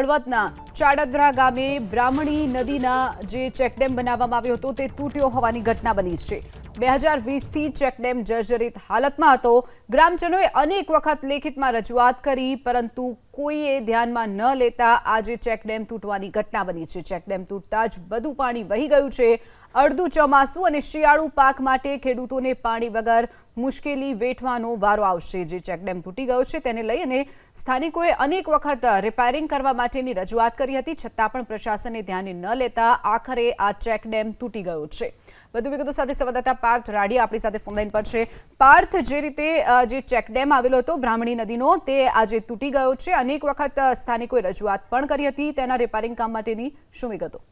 હળવદના ચાડદરા ગામે બ્રાહ્મણી નદીના જે ચેકડેમ બનાવવામાં આવ્યો હતો, તે તૂટ્યો હોવાની ઘટના બની છે. બે હજાર વીસથી ચેકડેમ જર્જરિત હાલતમાં હતો. ગ્રામજનોએ અનેક વખત લેખિતમાં રજૂઆત કરી, પરંતુ કોઈએ ધ્યાનમાં ન લેતા આજે ચેકડેમ તૂટવાની ઘટના બની છે. ચેકડેમ તૂટતા જ બધું પાણી વહી ગયું છે. અડધું ચોમાસું અને શિયાળુ પાક માટે ખેડૂતોને પાણી વગર મુશ્કેલી વેઠવાનો વારો આવશે. જે ચેકડેમ તૂટી ગયો છે તેને લઈ અને સ્થાનિકોએ અનેક વખત રિપેરિંગ કરવા માટેની રજૂઆત કરી હતી. છતાં પણ પ્રશાસને ધ્યાને ન લેતા આખરે આ ચેકડેમ તૂટી ગયો છે. વધુ વિગતો સાથે સંવાદદાતા પાર્થ રાડી આપણી સાથે ફોનલાઈન પર છે. પાર્થ, જે રીતે જે ચેકડેમ આવેલો હતો બ્રાહ્મણી નદીનો, તે આજે તૂટી ગયો છે. અનેક વખત સ્થાનિકોએ રજૂઆત પણ કરી હતી. તેના રિપેરિંગ કામ માટેની શું વિગતો?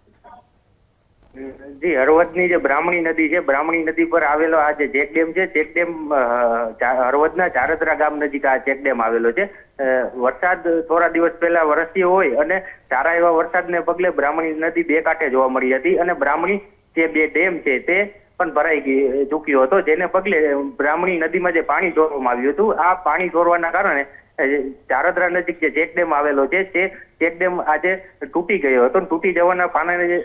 જી, હળવદની જે બ્રાહ્મણી નદી છે, બ્રાહ્મણી નદી પર આવેલો આ જે ચેક ડેમ છે ચેક ડેમ હળવદના ચારતરા ગામ નજીક આ ચેક ડેમ આવેલો છે. વરસાદ થોડા દિવસ પહેલા વરસ્યો હોય અને સારા એવા વરસાદને પગલે બ્રાહ્મણી નદી બે કાંઠે જોવા મળી હતી અને બ્રાહ્મણી જે બે ડેમ છે તે પણ ભરાઈ ગઈ ચૂક્યો હતો. જેને પગલે બ્રાહ્મણી નદીમાં જે પાણી છોડવામાં આવ્યું હતું, આ પાણી છોડવાના કારણે ચારદરા નજીક જે ચેક ડેમ આવેલો છે તે ચેક ડેમ આજે તૂટી ગયો હતો તૂટી જવાના પાના જે,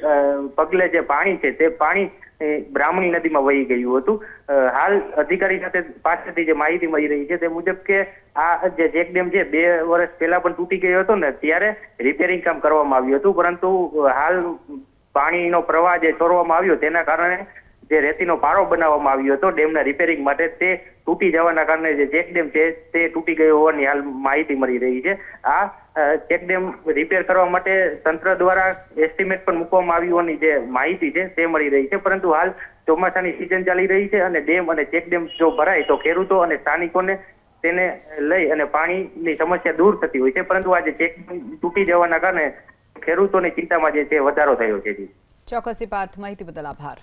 પગલે જે પાણી છે તે પાણી બ્રાહ્મણી નદીમાં વહી ગયું હતું. હાલ અધિકારી સાથે પાસેથી જે માહિતી મળી રહી છે તે મુજબ કે આ જે ચેક ડેમ છે બે વર્ષ પહેલા પણ તૂટી ગયો હતો ને ત્યારે રિપેરિંગ કામ કરવામાં આવ્યું હતું પરંતુ હાલ પાણીનો પ્રવાહ જે છોડવામાં આવ્યો તેના કારણે જે રેતીનો પારો બનાવવામાં આવ્યો હતો, ડેમના રિપેરિંગ માટે તે તૂટી જવાના કારણે જે ચેક ડેમ છે, તે તૂટી ગયો હોવાની હાલ માહિતી મળી રહી છે. આ ચેક રિપેર કરવા માટે તંત્ર દ્વારા એસ્ટિમેટ પણ મૂકવામાં આવ્યું હોવાની જે માહિતી છે, તે મળી રહી છે. પરંતુ હાલ ચોમાસાની સિઝન ચાલી રહી છે અને ડેમ અને ચેક ડેમ જો ભરાય તો ખેડૂતો અને સ્થાનિકોને તેને લઈ અને પાણીની સમસ્યા દૂર થતી હોય છે. પરંતુ આજે ચેક તૂટી જવાના કારણે ખેડૂતોની ચિંતામાં જે છે, વધારો થયો છે. ચોક્કસ પાર્થ માહિતી બદલ આભાર.